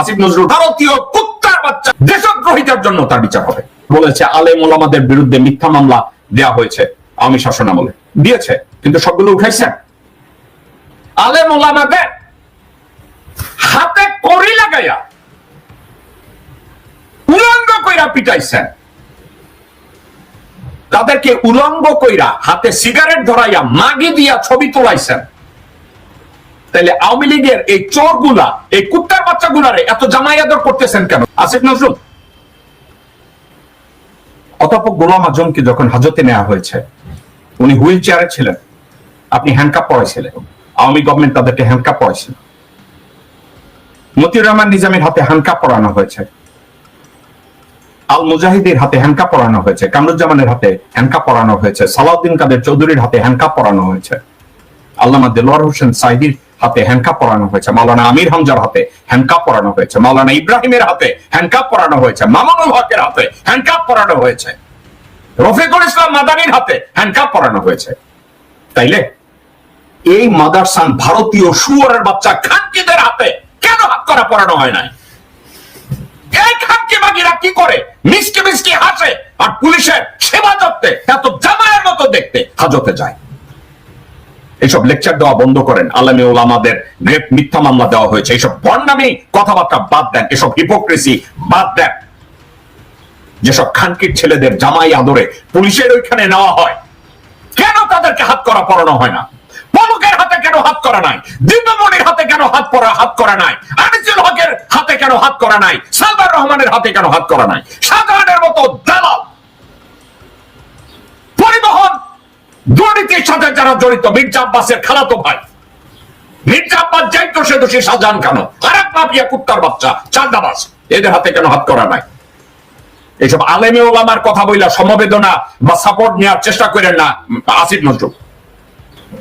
আসিফ নজরুল ভারতীয় কুত্তার বাচ্চা দেশদ্রোহিতার জন্য তার বিচার হবে। বলেছে, আলেম ওলামাদের বিরুদ্ধে মিথ্যা মামলা দেয়া হয়েছে। আওয়ামী শাসন আমলে দিয়েছে, কিন্তু সবগুলো উঠাইছেন আলেম ওলামাদের হাতে করি লাগাইয়া উলঙ্গ কইরা পিটাইছেন। তাদেরকে উলঙ্গ কইরা হাতে সিগারেট ধরাইয়া মাগি দিয়া ছবি তোলাইছেন। তাইলে আওয়ামী লীগের এই চোরগুলা, এই কুত্তার বাচ্চাগুলারে এত জামাই আদর করতেছেন কেন? আসিফ নজরুল। অতপর গোলাম আজমকে যখন হাজতে নেওয়া হয়েছে, উনি হুইল চেয়ারে ছিলেন, আপনি হ্যান্ডকাপ পড়াইছিলেন আওয়ামী গভর্নমেন্ট তাদেরকে হ্যান্ডকাপ পড়াইছিল মতিউর রহমান নিজামের হাতে হ্যান্ডকাপ পরানো হয়েছে। আল মুজাহিদের হাতে হ্যান্ডকাপ পরানো হয়েছে। কামরুজ্জামানের হাতে হ্যান্ডকাপ পরানো হয়েছে। সালাউদ্দিন কাদের চৌধুরীর হাতে হ্যান্ডকাপ পরানো হয়েছে। আল্লামা দেলোয়ার হোসেন সাইদির হাতে হ্যান্ডকাপ পরানো হয়েছে। মাওলানা আমির হামজার হাতে হ্যান্ডকাপ পরানো হয়েছে। মাওলানা ইব্রাহিমের হাতে হ্যান্ডকাপ পরানো হয়েছে। মামানুল হকের হাতে হ্যান্ডকাপ পরানো হয়েছে। রফিকুল ইসলাম মাদানির হাতে হ্যান্ডকাপ পরানো হয়েছে। তাইলে এই মাদারসান ভারতীয় শুয়ারের বাচ্চা খানকিদের হাতে কেন হাত করা পরানো হয় নাই? এই খানকি বাগিরা কি করে? মিসকে মিসকে হাসে আর পুলিশের সেবা যত্নে, এত জামায়ের মতো দেখতে হাজতে যায়। এইসব লেকচার দেওয়া বন্ধ করেন। আলামী ওলামাদের গ্রেপ মিথ্যা মামলা দেওয়া হয়েছে। এইসব বর্ণামী কথাবার্তা বাদ দেন। এসব হিপোক্রেসি বাদ দেন। যেসব খানকির ছেলেদের জামাই আদরে পুলিশের ওইখানে নেওয়া হয়, কেন তাদেরকে হাত করা, পরানো হয় না? পলকের হাতে কেন হাত করা নাই? দিব্যমণির হাতে কেন হাত পরা, হাত করা নাই? আনিসুল হকের হাতে কেন হাত করা নাই? সালমান রহমানের হাতে কেন হাত করা নাই? শাহজাহানের মতো দালাল, পরিবহন দুর্নীতির সাথে যারা জড়িত, মির্জা আব্বাসের খালাতো ভাই। মির্জা আব্বাস যাইতো সে দোষী শাহজাহান কেন? এক মাফিয়া কুত্তার বাচ্চা চান্দাবাস এদের হাতে কেন হাত করা নাই? এইসব আলেমে ওলামার কথা বইলা সমবেদনা বা সাপোর্ট নেওয়ার চেষ্টা করেন না আসিফ নজরুল।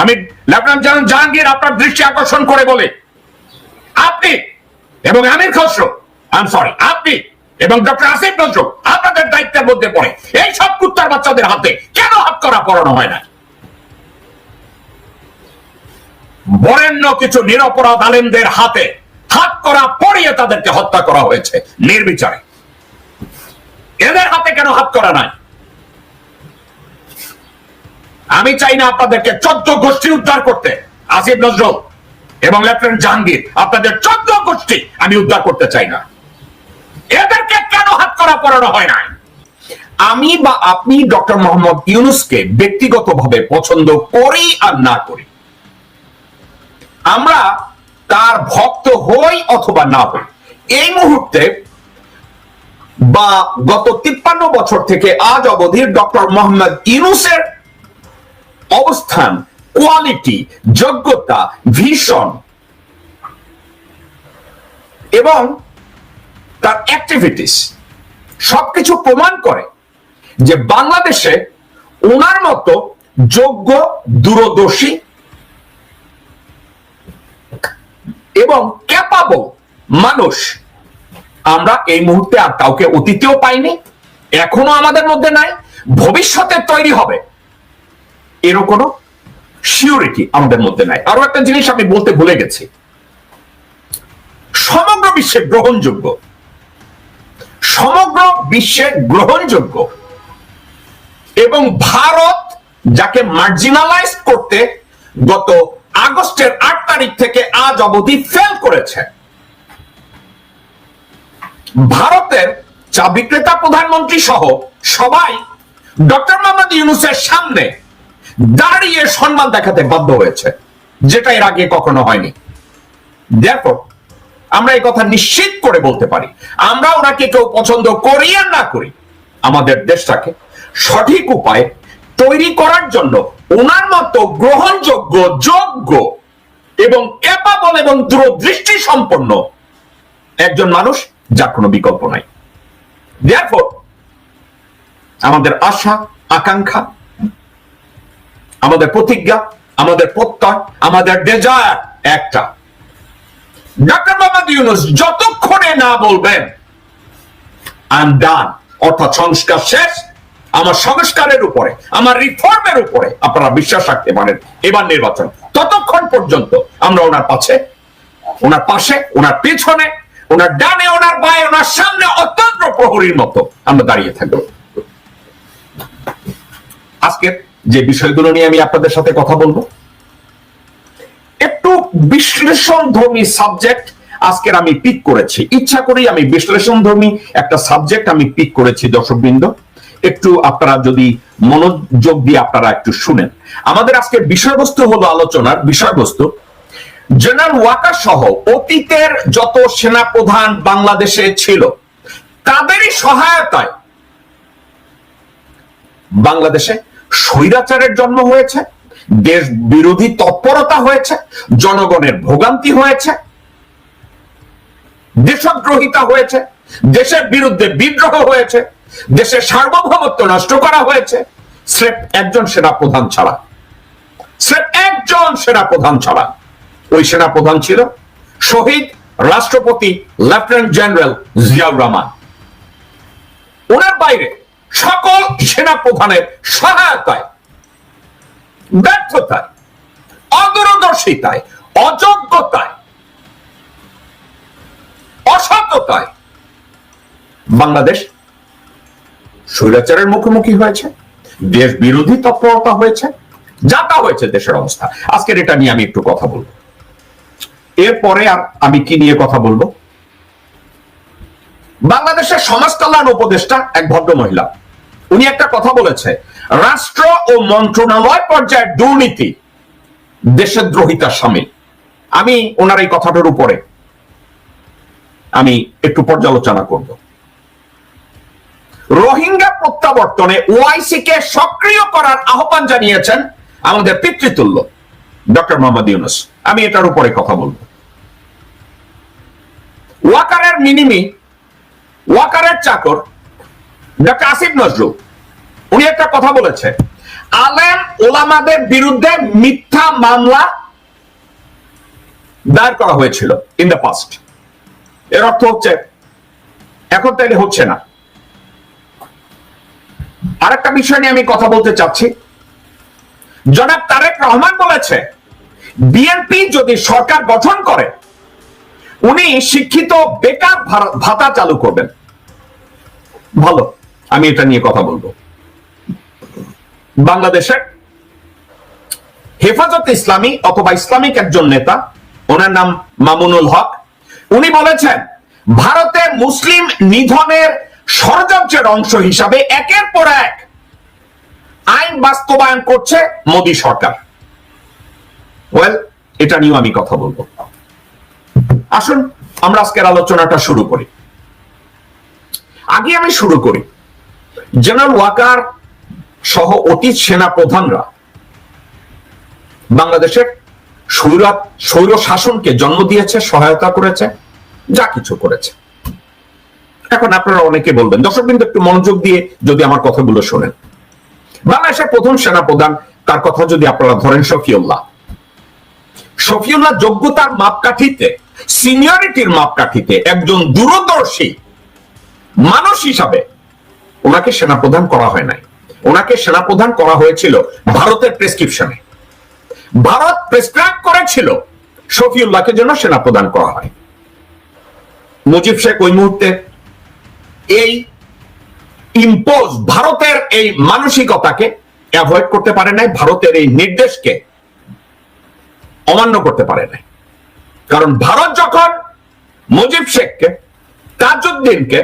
আমি লেফটেন্যান্ট জেনারেল জাহাঙ্গীর, আপনার দৃষ্টি আকর্ষণ করে বলে। আপনি এবং আমির খসরু আই সরি আপনি এবং ডক্টর আসিফ নজরুল, আপনাদের দায়িত্বের মধ্যে পড়ে। এই সব কুত্তার বাচ্চাদের হাতে কেন হাত করা পড়ানো হয় না? বরেণ্য কিছু নিরপরাধ আলেমদের হাতে হাত করা পড়িয়ে তাদেরকে হত্যা করা হয়েছে, নির্বিচারে। এদের হাতে কেন হাত করা নাই? আমি চাই না আপনাদেরকে চোদ্দ গোষ্ঠী উদ্ধার করতে, আসিফ নজরুল এবং লেফটেন্যান্ট জাহাঙ্গীর, আপনাদের চোদ্দ গোষ্ঠী আমি উদ্ধার করতে চাই না। এদেরকে কেন হাত করা পড়ানো হয় না আমি বা আপনি ডক্টর মোহাম্মদ ইউনুসকে ব্যক্তিগতভাবে পছন্দ করি আর না করি। আমরা তার ভক্ত হই অথবা না হই। এই মুহূর্তে বা গত তিপ্পান্ন বছর থেকে আজ অবধির ডক্টর মোহাম্মদ ইউনুসের অবস্থান, কোয়ালিটি, যোগ্যতা, ভীষণ এবং তার অ্যাক্টিভিটিস সবকিছু প্রমাণ করে যে বাংলাদেশে ওনার মতো যোগ্য, দূরদর্শী এবং ক্যাপাবল মানুষ। আমরা এই মুহূর্তে আর কাউকে অতীতেও পাইনি, এখনও আমাদের মধ্যে নাই, ভবিষ্যতে তৈরি হবে। এরও কোনো সিউরিটি আমাদের মধ্যে নাই। আরও একটা জিনিস আমি বলতে ভুলে গেছি। সমগ্র বিশ্বে গ্রহণযোগ্য। সমগ্র বিশ্বে গ্রহণযোগ্য। এবং ভারত যাকে মার্জিনালাইজ করতে গত আগস্টের আট তারিখ থেকে আজ অবধি ফেল করেছে। ভারতের চা বিক্রেতা প্রধানমন্ত্রী সহ সবাই ডক্টর মোহাম্মদ ইউনুসের সামনে দাঁড়িয়ে সম্মান দেখাতে বাধ্য হয়েছে, যেটা এর আগে কখনো হয়নি। দেখো আমরা এই কথা নিশ্চিত করে বলতে পারি, আমরা ওনাকে কেউ পছন্দ করি আর না করি, আমাদের দেশটাকে সঠিক উপায়ে তৈরি করার জন্য ওনার মতো গ্রহণযোগ্য যোগ্য এবং ক্যাপাবল এবং দূরদৃষ্টি সম্পন্ন একজন মানুষ যার কোনো বিকল্প নাই। আমাদের আশা, আকাঙ্ক্ষা, আমাদের প্রতিজ্ঞা, আমাদের প্রত্যয়, আমাদের ডেজায়ার একটা। ডাক্তার মোহাম্মদ ইউনুস যতক্ষণে না বলবেন আই ডান অর্থাৎ সংস্কার শেষ আমার সংস্কারের উপরে, আমার রিফর্মের উপরে আপনারা বিশ্বাস রাখতে পারেন এবার নির্বাচন। ততক্ষণ পর্যন্ত আমরা ওনার পাশে ওনার পাশে, ওনার পেছনে, ওনার ডানে, ওনার বায়ে, ওনার সামনে অত্যন্ত প্রহরীর মতো আমরা দাঁড়িয়ে থাকব। আজকে যে বিষয়গুলো নিয়ে আমি আপনাদের সাথে কথা বলব, একটু বিশ্লেষণ ধর্মী সাবজেক্ট আজকের আমি পিক করেছি। ইচ্ছা করেই আমি বিশ্লেষণ ধর্মী একটা সাবজেক্ট আমি পিক করেছি, দর্শকবৃন্দ। একটু আপনারা যদি মনোযোগ দিয়ে আপনারা একটু শুনেন। আমাদের আজকের বিষয়বস্তু হলো আলোচনার বিষয়বস্তু। জেনারেল ওয়াকার সহ অতীতের যত সেনাপ্রধান বাংলাদেশে ছিল, তাদেরই সহায়তায় বাংলাদেশে স্বৈরাচারের জন্ম হয়েছে দেশ বিরোধী তৎপরতা হয়েছে, জনগণের ভোগান্তি হয়েছে, দেশদ্রোহিতা হয়েছে, দেশের বিরুদ্ধে বিদ্রোহ হয়েছে দেশের সার্বভৌমত্ব নষ্ট করা হয়েছে। স্রেফ একজন সেনা প্রধান ছাড়া। স্রেফ একজন সেনা প্রধান ছাড়া। ওই সেনা প্রধান ছিল শহীদ রাষ্ট্রপতি লেফটেন্যান্ট জেনারেল জিয়াউর রহমান। ওনার বাইরে সকল সেনা প্রধানের সহায়তায়, ব্যর্থতায়, অদূরদর্শিতায়, অযোগ্যতায়, অসততায় বাংলাদেশ স্বৈরাচারের মুখোমুখি হয়েছে দেশ বিরোধী তৎপরতা হয়েছে যাতা হয়েছে দেশের অবস্থা। আজকের এটা নিয়ে আমি একটু কথা বলব। এরপরে আমি কি নিয়ে কথা বলব? বাংলাদেশের সমাজ কল্যাণ উপদেষ্টা এক ভদ্র মহিলা উনি একটা কথা বলেছে, রাষ্ট্র ও মন্ত্রণালয় পর্যায়ে দুর্নীতি দেশের দ্রোহিতার সামিল। আমি ওনার এই কথাটার উপরে আমি একটু পর্যালোচনা করব। রোহিঙ্গা প্রত্যাবর্তনে ওআইসি কে সক্রিয় করার আহ্বান জানিয়েছেন আমাদের পিতৃতুল্য, ডক্টর মোহাম্মদ ইউনুস। আমি এটার উপরে কথা বলব। ওয়াকারের মিনিমি, ওয়াকারের চাকর, ডক্টর আসিফ নজরুল, উনি একটা কথা বলেছে আলেম ওলামাদের বিরুদ্ধে মিথ্যা মামলা দায়ের করা হয়েছিল ইন দ্য পাস্ট এর অর্থ হচ্ছে, এখন তাইলে হচ্ছে না। আরেকটা বিষয় নিয়ে আমি কথা বলতে চাচ্ছি। জনাব তারেক রহমান বলেছে, বিএনপি যদি সরকার গঠন করে, উনি শিক্ষিত, বেকার ভাতা চালু করবেন। ভালো, আমি এটা নিয়ে কথা বলব। বাংলাদেশের হেফাজত ইসলামী অথবা ইসলামিক একজন নেতা, ওনার নাম মামুনুল হক, উনি বলেছেন, ভারতে মুসলিম নিধনের ষড়যন্ত্রের অংশ হিসাবে একের পর এক আইন বাস্তবায়ন করছে মোদী সরকার। ওয়েল এটা নিয়েও আমি কথা বলব। আসুন, আমরা আজকের আলোচনাটা শুরু করি। আগে আমি শুরু করি। জেনারেল ওয়াকার সহ অতীত সেনা প্রধানরা বাংলাদেশের স্বৈর শাসনকে জন্ম দিয়েছে, সহায়তা করেছে, যা কিছু করেছে। এখন আপনারা অনেকে বলবেন দর্শক বিন্দু একটু মনোযোগ দিয়ে যদি আমার কথাগুলো শোনেন। বাংলাদেশের প্রথম সেনা প্রধান তার কথা যদি আপনারা ধরেন, শফিউল্লাহ। শফিউল্লাহ যোগ্যতার মাপকাঠিতে, সিনিয়রিটির মাপকাঠিতে একজন দূরদর্শী মানুষ হিসাবে ওনাকে সেনাপ্রধান করা হয় নাই। ওনাকে সেনাপ্রধান করা হয়েছিল ভারতের প্রেসক্রিপশনে। ভারত প্রেসক্রাইব করেছিল শফিউল্লাহকে জন্য সেনাপ্রদান করা হয়। মুজিব শেখ ওই মুহূর্তে এই ইম্পোজ ভারতের এই মানসিকতাকে অ্যাভয়েড করতে পারে নাই, ভারতের এই নির্দেশকে অমান্য করতে পারে নাই। কারণ ভারত যখন মুজিব শেখকে, তাজউদ্দিনকে,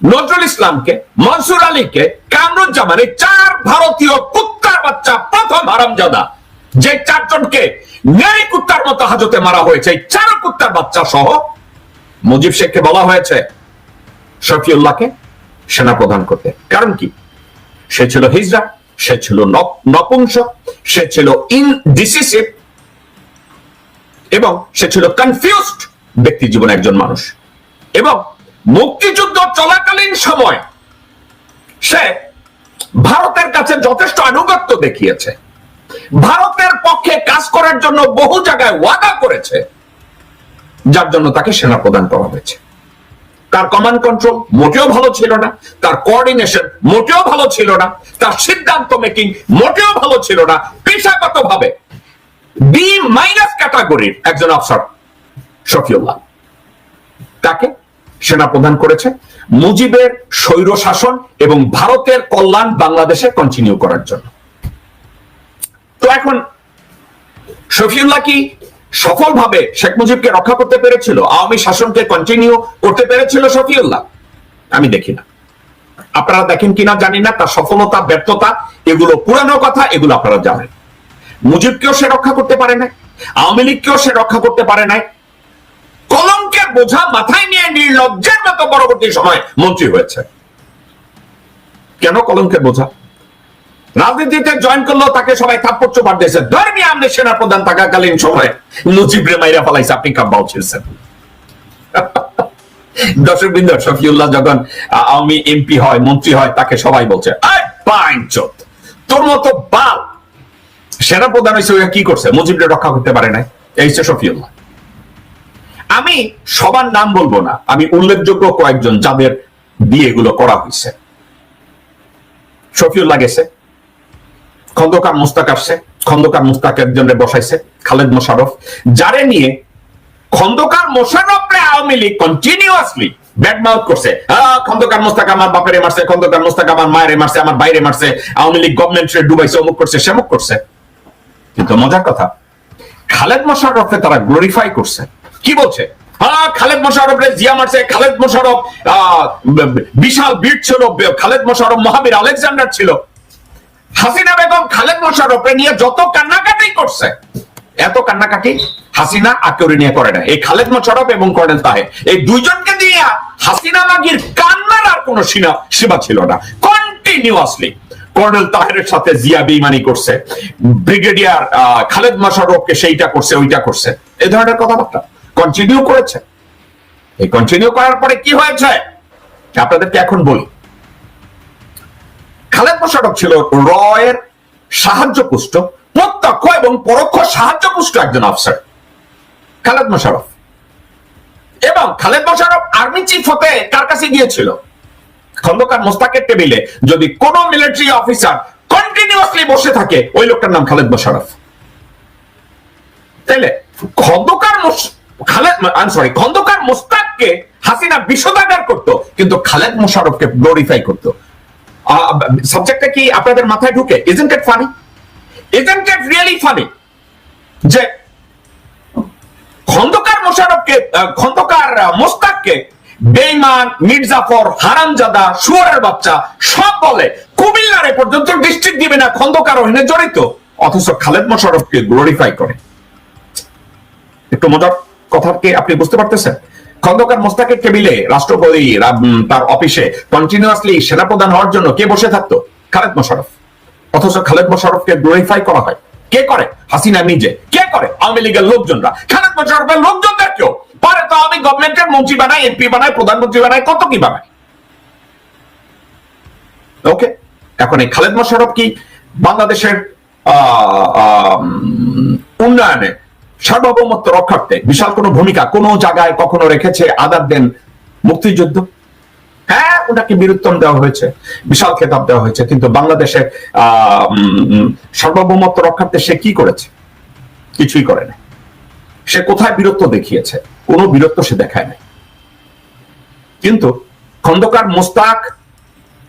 নজরুল ইসলামকে, মনসুর আলীকে, কামরুজ্জামান এই চার ভারতীয় কুত্তার বাচ্চা প্রথম হারামজাদা, যে চারজনকে ন্যায় কুত্তার মতো হাজতে মারা হয়েছে, এই চার কুত্তার বাচ্চা সহ মুজিব শেখকে বলা হয়েছে শফিউল্লাহকে সেনা প্রদান করতে কারণ কি? সে ছিল হিজরা, সে ছিল নপ- নপুংসক সে ছিল ইনডিসিসিভ এবং সে ছিল কনফিউজড ব্যক্তি জীবনে একজন মানুষ। এবং মুক্তিযুদ্ধ চলাকালীন সময় সে ভারতের কাছে যথেষ্ট আনুগত্য দেখিয়েছে। ভারতের পক্ষে কাজ করার জন্য বহু জায়গায় ওয়াদা করেছে, যার জন্য তাকে সেনা প্রদান করা হয়েছে। তার কমান্ড কন্ট্রোল মোটেও ভালো ছিল না, তার কোঅর্ডিনেশন মোটেও ভালো ছিল না, তার সিদ্ধান্ত মেকিং মোটেও ভালো ছিল না পেশাগত ভাবে বি মাইনাস ক্যাটাগরির একজন অফিসার শফিউল্লাহ। তাকে সেনা প্রধান করেছে মুজিবের স্বৈর শাসন এবং ভারতের কল্যাণ বাংলাদেশে কন্টিনিউ করার জন্য। তো এখন শফিউল্লাহ কি সফলভাবে শেখ মুজিবকে রক্ষা করতে পেরেছিল, আওয়ামী শাসনকে কন্টিনিউ করতে পেরেছিল শফিউল্লাহ? আমি দেখি না। আপনারা দেখেন কিনা জানি না, তার সফলতা, ব্যর্থতা, এগুলো পুরানো কথা, এগুলো আপনারা জানেন। মুজিবকেও সে রক্ষা করতে পারে নাই, আওয়ামী লীগকেও সে রক্ষা করতে পারে নাই। কলঙ্কের বোঝা মাথায় নিয়ে নির্লজ্জের মতো পরবর্তী সময় মন্ত্রী হয়েছে। কেন কলঙ্কের বোঝা? রাজনীতিতে জয়েন করল, তাকে সবাই থাপ্পড় চোপার দিয়েছে। ধর্মী আমলে সেনা প্রধান থাকাকালীন সময় মুজিব রে মাইরা ফেলাইছে, আপনি কাব্বাও ছিলছেন দর্শক বৃন্দ শফিউল্লাহ যখন আওয়ামী এমপি হয়, মন্ত্রী হয়, তাকে সবাই বলছে তোর মতো বাল। সেনা প্রধান হয়েছে কি করছে? মুজিবরে রক্ষা করতে পারে নাই? এই হচ্ছে শফিউল্লাহ। আমি সবার নাম বলব না, আমি উল্লেখযোগ্য কয়েকজন যাদের দিয়ে এগুলো করা হয়েছে। শফিউল্লাহ গেছে। খন্দকার মুস্তাক আসছে, খন্দকার মুস্তাক একজনে বসাইছে, খালেদ মোশারফ যারে নিয়ে খন্দকার মোশারফরে আওয়ামী লীগ কন্টিনিউয়াসলি করছে। খন্দকার মোস্তাক আমার বাপেরে মারছে, খন্দকার মোস্তাক আমার মায়েরে মারছে, আমার বাইরে মারছে, আওয়ামী লীগ গভর্নমেন্ট ডুবাইছে, অমুক করছে, সেমুক করছে। কিন্তু মজার কথা, খালেদ মোশাররফে তারা গ্লোরিফাই করছে। কি বলছে? খালেদ মোশাররফ রে জিয়া মারছে, খালেদ ব- বিশাল বীর ছিল, খালেদ মোশারফ মহাবীর আলেকজান্ডার ছিল। হাসিনা বেগম, খালেদ মোশাররফে নিয়ে যত কান্নাকাটি করছে, এত কান্নাকাটি হাসিনা আকেউরি নিয়ে করে না। এই খালেদ মোশাররফ এবং কর্নেল তাহে এই দুইজনকে দিয়ে হাসিনা মাগির কান্নার আর কোনো সীমা সীমা ছিল না। কন্টিনিউয়াসলি কর্নেল তাহেরের সাথে জিয়া বেইমানি করছে, ব্রিগেডিয়ার খালেদ মোশাররফকে সেইটা করছে, ওইটা করছে। এই ধরনের কথাবার্তা কন্টিনিউ করেছে। এই কন্টিনিউ করার পরে কি হয়েছে? আপনাদেরকে এখন বলি খালেদ মোশাররফ ছিল রয়ের সাহায্য পুষ্ট প্রত্যক্ষ এবং পরোক্ষ সাহায্য পুষ্ট একজন অফিসার খালেদ মোশাররফ। এবং খালেদ মোশাররফ আর্মি চিফ হতে কার কাছে গিয়েছিল? খন্দকার মোস্তাকের টেবিলে যদি কোন মিলিটারি অফিসার কন্টিনিউয়াসলি বসে থাকে, ওই লোকটার নাম খালেদ মোশারফ তাইলে খন্দকার খালেদ আই সরি খন্দকার মোস্তাককে হাসিনা বিষোদাগার করতো, কিন্তু খালেদ মোশারফকে গ্লোরিফাই করতো। সাবজেক্টটা কি আপনাদের মাথায় ঢুকে? Isn't it funny isn't it really funny যে খন্দকার মোশারফকে খন্দকার মোস্তাককে বেইমান মির্জাফর, হারামজাদা, শুয়ারের বাচ্চা সব বলে। কুমিল্লারে পর্যন্ত ডিস্ট্রিক্ট দিবে না খন্দকার ওখানে জড়িত। অথচ খালেদ মোশারফকে গ্লোরিফাই করে। একটু মজার কথা কি আপনি বুঝতে পারতেছেন? খন্দকার মোস্তাকের টেবিলে রাষ্ট্রপতি তার অফিসে কন্টিনিউয়াসলি সেনাপ্রধান হওয়ার জন্য কে বসে থাকতো? খালেদ মোশারফ অথচ খালেদ মোশারফকে গ্লোরিফাই করা হয়। কে করে? হাসিনা নিজে। কে করে? আওয়ামী লীগের লোকজনরা। খালেদ মোশারফের লোকজনদের কেউ? পারে তো আমি গভর্নমেন্টের মন্ত্রী বানাই এমপি বানাই, প্রধানমন্ত্রী বানাই, কত কি বানাই? ওকে এখন এই খালেদ মোশারফ কি বাংলাদেশের উন্নয়নে সার্বভৌমত্ব রক্ষার্থে বিশাল কোনো ভূমিকা কোন জায়গায় কখনো রেখেছে আদার দেন মুক্তিযুদ্ধ? হ্যাঁ ওনাকে বীরুত্তম দেওয়া হয়েছে বিশাল খেতাব দেওয়া হয়েছে কিন্তু বাংলাদেশে সার্বভৌমত্ব রক্ষার্থে সে কি করেছে? কিছুই করে না সে কোথায় বীরত্ব দেখিয়েছে? কোনো বীরত্ব সে দেখায় নাই। কিন্তু খন্দকার মোস্তাক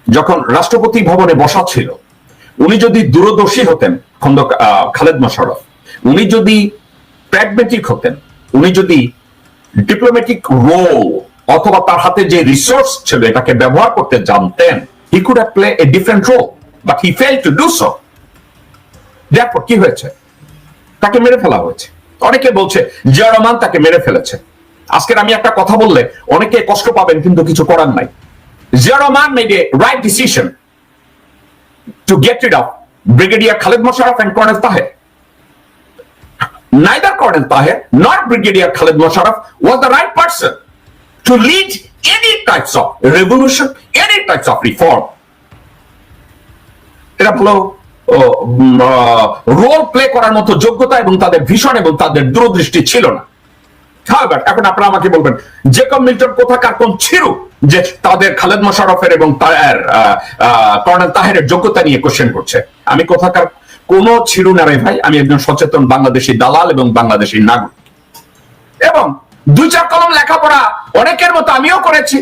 যখন রাষ্ট্রপতি ভবনে বসা ছিল উনি যদি দূরদর্শী হতেন খন্দক আহ, খালেদ মোশাররফ উনি যদি প্র্যাগমেটিক হতেন। উনি যদি ডিপ্লোম্যাটিক রোল অথবা তার হাতে যে রিসোর্স ছিল এটাকে ব্যবহার করতে জানতেন he could have play a different role but he fail to do so দেখো কি হয়েছে? তাকে মেরে ফেলা হয়েছে। অনেকে বলছে, জিয়া তাকে মেরে ফেলেছে। আজকের আমি একটা কথা বললে অনেকে কষ্ট পাবেন, কিন্তু কিছু করার নাই। Zia Rahman made a right decision to get rid of brigadier Khaled Musharraf and Colonel Tahir. Neither Colonel Tahir nor Brigadier Khalid Musharraf was the right person to lead any types of revolution, any types of reform. এটা ভালো role play করার মতো যোগ্যতা এবং তাদের ভীষণ এবং তাদের দূরদৃষ্টি ছিল না However, এখন আপনারা আমাকে বলবেন জেকব মিল্টন কোথাকার কোন ছিল যে তাদের খালেদ মোশারফের এবং তার কর্নেল তাহেরের যোগ্যতা নিয়ে কোশ্চেন করছে আমি কোথাকার কোন ছিল না ভাই আমি একজন সচেতন বাংলাদেশি দালাল এবং বাংলাদেশি নাগরিক। এবং দুই চার কলম লেখাপড়া অনেকের মতো আমিও করেছি।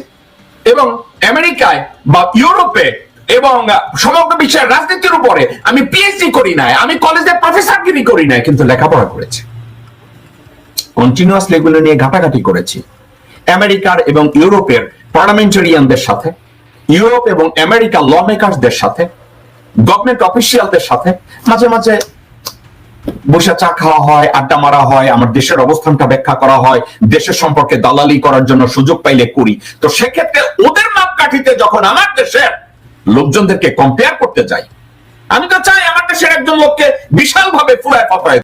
এবং আমেরিকায় বা ইউরোপে এবং সমগ্র বিশ্বের রাজনীতির উপরে আমি পিএইচডি করি নাই, আমি কলেজে প্রফেসরগিরি করি নাই, কিন্তু লেখাপড়া করেছি। কন্টিনিউয়াসলি এগুলো নিয়ে ঘাটাঘাটি করেছি। আমেরিকার এবং ইউরোপের পার্লামেন্টারিয়ানদের সাথে, ইউরোপ এবং আমেরিকার ল মেকারসদের সাথে গভর্নমেন্ট অফিসিয়ালদের সাথে মাঝে মাঝে বসে চা খাওয়া হয়, আড্ডা মারা হয়, আমার দেশের অবস্থানটা ব্যাখ্যা করা হয়, দেশের সম্পর্কে দালালি করার জন্য সুযোগ পাইলে করি। তো সেক্ষেত্রে ওদের মাপকাঠিতে যখন আমার দেশের লোকজনদেরকে কম্পেয়ার করতে যাই, আমি তো চাই আমার দেশের একজন লোককে বিশাল ভাবে ফুরায় পাতায়